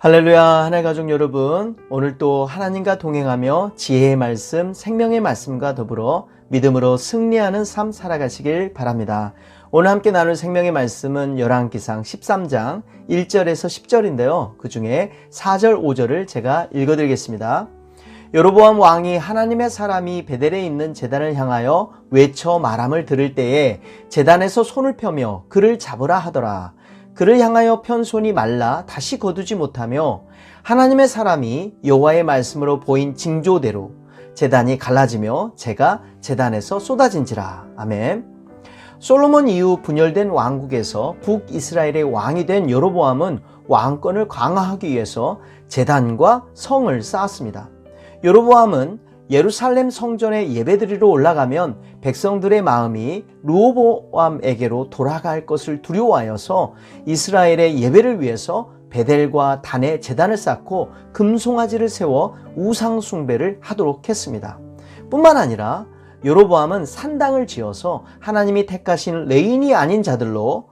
할렐루야 하나의 가족 여러분. 오늘 또 하나님과 동행하며 지혜의 말씀 생명의 말씀과 더불어 믿음으로 승리하는 삶 살아가시길 바랍니다. 오늘 함께 나눌 생명의 말씀은 열왕기상 13장 1절에서 10절인데요. 그 중에 4절 5절을 제가 읽어드리겠습니다 여로보암 왕이 하나님의 사람이 베델에 있는 제단을 향하여 외쳐 말함을 들을 때에 제단에서 손을 펴며 그를 잡으라 하더라 그를 향하여 편 손이 말라 다시 거두지 못하며 하나님의 사람이 여호와의 말씀으로 보인 징조대로 재단이 갈라지며 재가 재단에서 쏟아진지라 아멘. 솔로몬 이후 분열된 왕국에서 북이스라엘의 왕이 된 여로보암은 왕권을 강화하기 위해서 재단과 성을 쌓았습니다. 여로보암은 예루살렘 성전에 예배드리러 올라가면 백성들의 마음이 루오보암에게로 돌아갈 것을 두려워하여서 이스라엘의 예배를 위해서 베델과 단에 제단을 쌓고 금송아지를 세워 우상 숭배를 하도록 했습니다. 뿐만 아니라 여로보암은 산당을 지어서 하나님이 택하신 레인이 아닌 자들로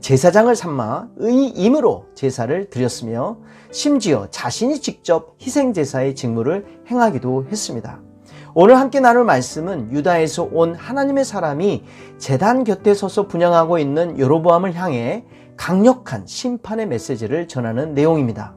제사장을 삼아 의임으로 제사를 드렸으며 심지어 자신이 직접 희생제사의 직무를 행하기도 했습니다. 오늘 함께 나눌 말씀은 유다에서 온 하나님의 사람이 재단 곁에 서서 분양하고 있는 여로보암을 향해 강력한 심판의 메시지를 전하는 내용입니다.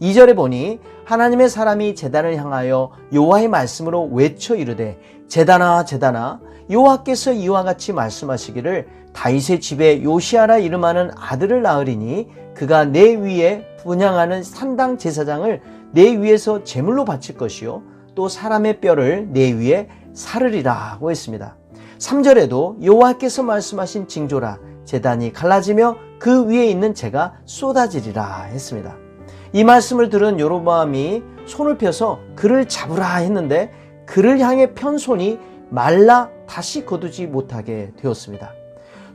2절에 보니 하나님의 사람이 재단을 향하여 여호와의 말씀으로 외쳐 이르되 재단아 재단아 여호와께서 이와 같이 말씀하시기를 다윗의 집에 요시아라 이름하는 아들을 낳으리니 그가 내 위에 분양하는 산당 제사장을 내 위에서 제물로 바칠 것이요 또 사람의 뼈를 내 위에 사르리라고 했습니다. 3절에도 여호와께서 말씀하신 징조라 재단이 갈라지며 그 위에 있는 재가 쏟아지리라 했습니다. 이 말씀을 들은 요로보암이 손을 펴서 그를 잡으라 했는데 그를 향해 편 손이 말라 다시 거두지 못하게 되었습니다.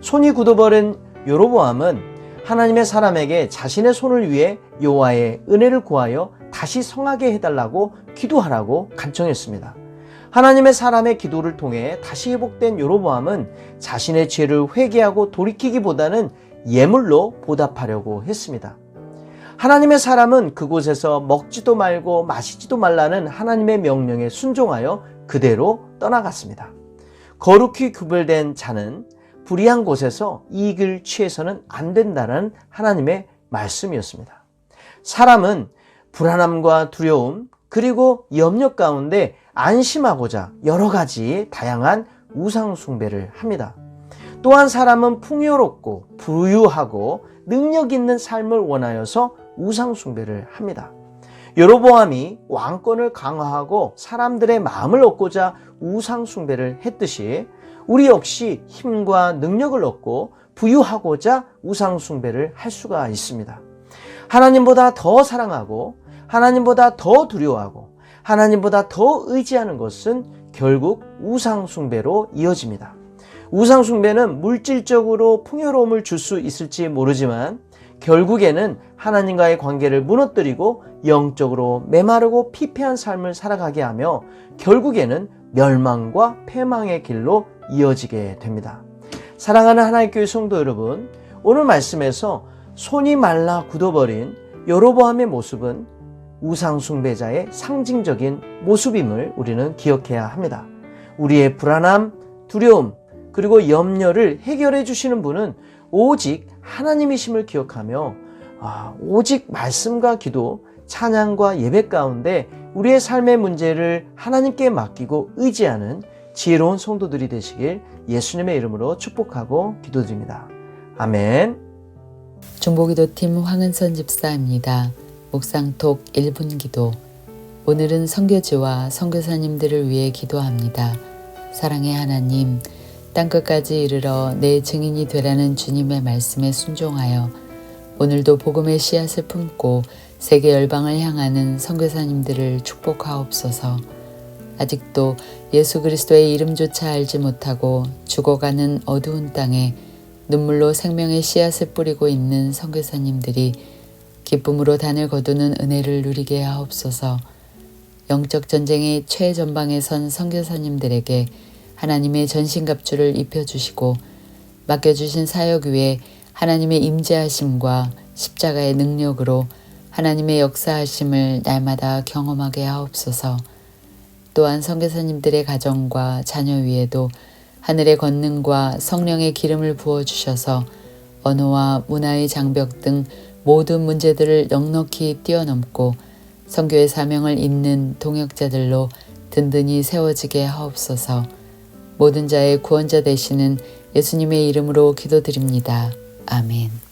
손이 굳어버린 요로보암은 하나님의 사람에게 자신의 손을 위해 여호와의 은혜를 구하여 다시 성하게 해달라고 기도하라고 간청했습니다. 하나님의 사람의 기도를 통해 다시 회복된 요로보암은 자신의 죄를 회개하고 돌이키기보다는 예물로 보답하려고 했습니다. 하나님의 사람은 그곳에서 먹지도 말고 마시지도 말라는 하나님의 명령에 순종하여 그대로 떠나갔습니다. 거룩히 구별된 자는 불의한 곳에서 이익을 취해서는 안 된다는 하나님의 말씀이었습니다. 사람은 불안함과 두려움 그리고 염려 가운데 안심하고자 여러 가지 다양한 우상 숭배를 합니다. 또한 사람은 풍요롭고 부유하고 능력 있는 삶을 원하여서 우상 숭배를 합니다. 여로보암이 왕권을 강화하고 사람들의 마음을 얻고자 우상 숭배를 했듯이 우리 역시 힘과 능력을 얻고 부유하고자 우상 숭배를 할 수가 있습니다. 하나님보다 더 사랑하고 하나님보다 더 두려워하고 하나님보다 더 의지하는 것은 결국 우상 숭배로 이어집니다. 우상 숭배는 물질적으로 풍요로움을 줄 수 있을지 모르지만 결국에는 하나님과의 관계를 무너뜨리고 영적으로 메마르고 피폐한 삶을 살아가게 하며 결국에는 멸망과 패망의 길로 이어지게 됩니다. 사랑하는 하나의 교회 성도 여러분, 오늘 말씀에서 손이 말라 굳어버린 여로보암의 모습은 우상숭배자의 상징적인 모습임을 우리는 기억해야 합니다. 우리의 불안함, 두려움, 그리고 염려를 해결해 주시는 분은 오직 하나님이심을 기억하며 아, 오직 말씀과 기도, 찬양과 예배 가운데 우리의 삶의 문제를 하나님께 맡기고 의지하는 지혜로운 성도들이 되시길 예수님의 이름으로 축복하고 기도드립니다. 아멘. 중보기도팀 황은선 집사입니다. 묵상톡 1분 기도. 오늘은 성교지와 성교사님들을 위해 기도합니다. 사랑의 하나님, 땅끝까지 이르러 내 증인이 되라는 주님의 말씀에 순종하여 오늘도 복음의 씨앗을 품고 세계 열방을 향하는 선교사님들을 축복하옵소서. 아직도 예수 그리스도의 이름조차 알지 못하고 죽어가는 어두운 땅에 눈물로 생명의 씨앗을 뿌리고 있는 선교사님들이 기쁨으로 단을 거두는 은혜를 누리게 하옵소서. 영적 전쟁의 최전방에 선 선교사님들에게 하나님의 전신갑주를 입혀주시고 맡겨주신 사역 위에 하나님의 임재하심과 십자가의 능력으로 하나님의 역사하심을 날마다 경험하게 하옵소서. 또한 선교사님들의 가정과 자녀 위에도 하늘의 권능과 성령의 기름을 부어 주셔서 언어와 문화의 장벽 등 모든 문제들을 넉넉히 뛰어넘고 선교의 사명을 잇는 동역자들로 든든히 세워지게 하옵소서. 모든 자의 구원자 되시는 예수님의 이름으로 기도드립니다. 아멘.